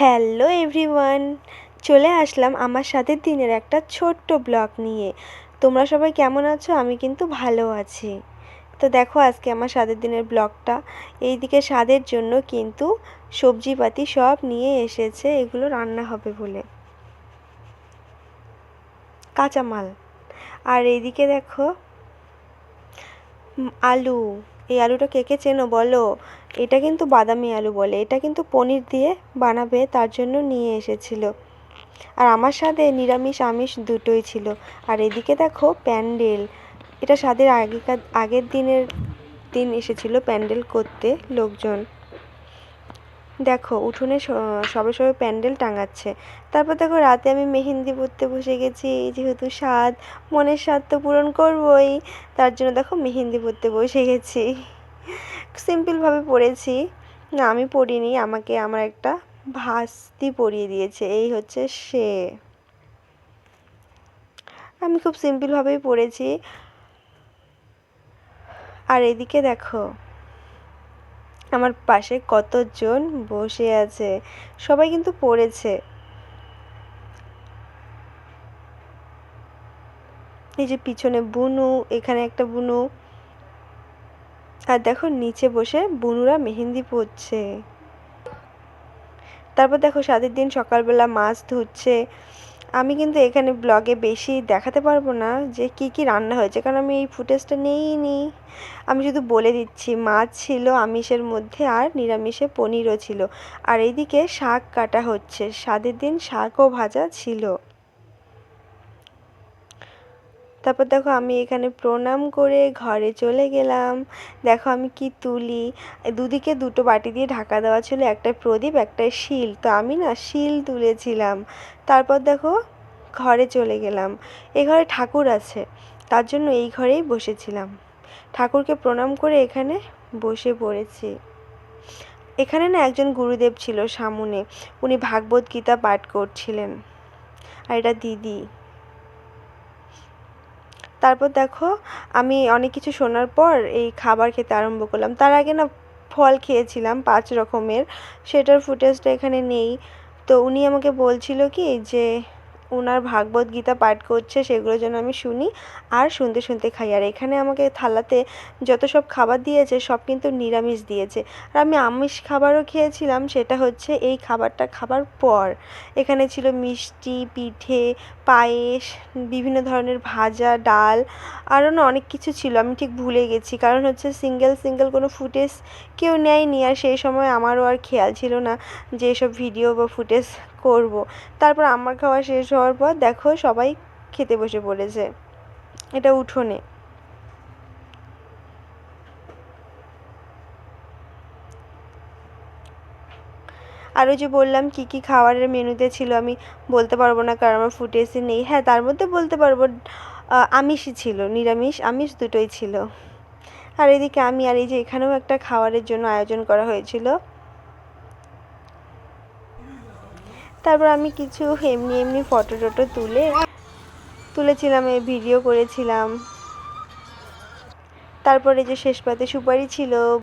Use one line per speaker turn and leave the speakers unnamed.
Hello everyone, চলে আসলাম আমার সাথে দিনের একটা ছোট্ট ব্লগ নিয়ে। তোমরা সবাই কেমন আছো? আমি কিন্তু ভালো আছি। তো দেখো আজকে আমার স্বাদের দিনের ব্লগটা। এইদিকে স্বাদের জন্য কিন্তু সবজিপাতি সব নিয়ে এসেছে, এগুলো রান্না হবে বলে। কাঁচামাল। আর এইদিকে দেখো আলু। এই আলুটা কে কে চেনো বলো? এটা কিন্তু বাদামি আলু বলে। এটা কিন্তু পনির দিয়ে বানাবে, তার জন্য নিয়ে এসেছিল। আর আমার সাথে নিরামিষ আমিষ দুটোই ছিল। আর এদিকে দেখো প্যান্ডেল। এটা স্বাদের আগেকার, আগের দিনের দিন এসেছিল প্যান্ডেল করতে লোকজন। দেখো, উঠোনে সবে সবে প্যান্ডেল টাঙাচ্ছে। তারপর দেখো, রাতে আমি মেহেন্দি পরতে বসে গেছি যেহেতু স্বাদ, মনের স্বাদ তো পূরণ করবই, তার জন্য দেখো মেহেন্দি পরতে বসে গেছি। সিম্পলভাবে পরেছি। না, আমি পরিনি, আমাকে আমার একটা ভাস্তি পরিয়ে দিয়েছে, এই হচ্ছে সে। আমি খুব সিম্পলভাবেই পরেছি। আর এদিকে দেখো আমার পাশে কতজন বসে আছে? সবাই কিন্তু পড়েছে। এই যে পিছনে বুনু, এখানে একটা বুনু। আর দেখো নিচে বসে বুনুরা মেহেন্দি পরছে। তারপর দেখো স্বাদের দিন সকালবেলা মাছ ধুচ্ছে আমি কিন্তু এখানে ব্লগে বেশি দেখাতে পারব না যে কি কি রান্না হয়েছে, কারণ আমি এই ফুটেজটা নিইনি। আমি শুধু বলে দিচ্ছি, মাছ ছিল, আমিষের মধ্যে আর নিরামিষে পনিরও ছিল। আর এইদিকে শাক কাটা হচ্ছে, স্বাদের দিন শাকও ভাজা ছিল। তারপর দেখো আমি এখানে প্রণাম করে ঘরে চলে গেলাম। দেখো আমি কি তুলি। দুদিকে দুটো বাটি দিয়ে ঢাকা দেওয়া ছিল, একটা প্রদীপ, একটা শিল। তো আমি না শিল তুলেছিলাম। তারপর দেখো ঘরে চলে গেলাম। এ ঘরে ঠাকুর আছে, তার জন্য এই ঘরেই বসেছিলাম। ঠাকুরকে প্রণাম করে এখানে বসে পড়েছি। এখানে না একজন গুরুদেব ছিল সামনে। উনি ভাগবত গীতা পাঠ করছিলেন। আর এটা দিদি। তারপর দেখো, আমি অনেক কিছু শোনার পর এই খাবার খেতে আরম্ভ করলাম। তার আগে না ফল খেয়েছিলাম পাঁচ রকমের। সেটার ফুটেজটা এখানে নেই। তো উনি আমাকে বলছিল কি যে ওনার ভাগবত গীতা পাঠ করছে, সেগুলো যেন আমি শুনি আর শুনতে শুনতে খাই। আর এখানে আমাকে থালাতে যত সব খাবার দিয়েছে, সব কিন্তু নিরামিষ দিয়েছে। আর আমি আমিষ খাবারও খেয়েছিলাম, সেটা হচ্ছে এই খাবারটা খাবার পর। এখানে ছিল মিষ্টি, পিঠে, পায়েস, বিভিন্ন ধরনের ভাজা, ডাল, আরও না অনেক কিছু ছিল। আমি ঠিক ভুলে গেছি, কারণ হচ্ছে সিঙ্গেল সিঙ্গেল কোনো ফুটেজ কেউ নেয়নি। আর সেই সময় আমারও আর খেয়াল ছিল না যে এসব ভিডিও বা ফুটেজ করব। তারপর আমার খাওয়া শেষ হওয়ার পর দেখো সবাই খেতে বসে পড়েছে। এটা উঠোনে। আর ওই যে বললাম কি কি খাবারের মেনুতে ছিল আমি বলতে পারব না কারণ আমার ফুটেজে নেই। হ্যাঁ তার মধ্যে বলতে পারব আমিষই ছিল, নিরামিষ, আমিষ দুটোই ছিল। আর এদিকে আমি আর এই যে এখানেও একটা খাবারের জন্য আয়োজন করা হয়েছিল। তারপর আমি কিছু এমনি এমনি ফটো টটো তুলে তুলেছিলাম এই ভিডিও করেছিলাম। তারপরে যে শেষ পাতে সুপারি ছিল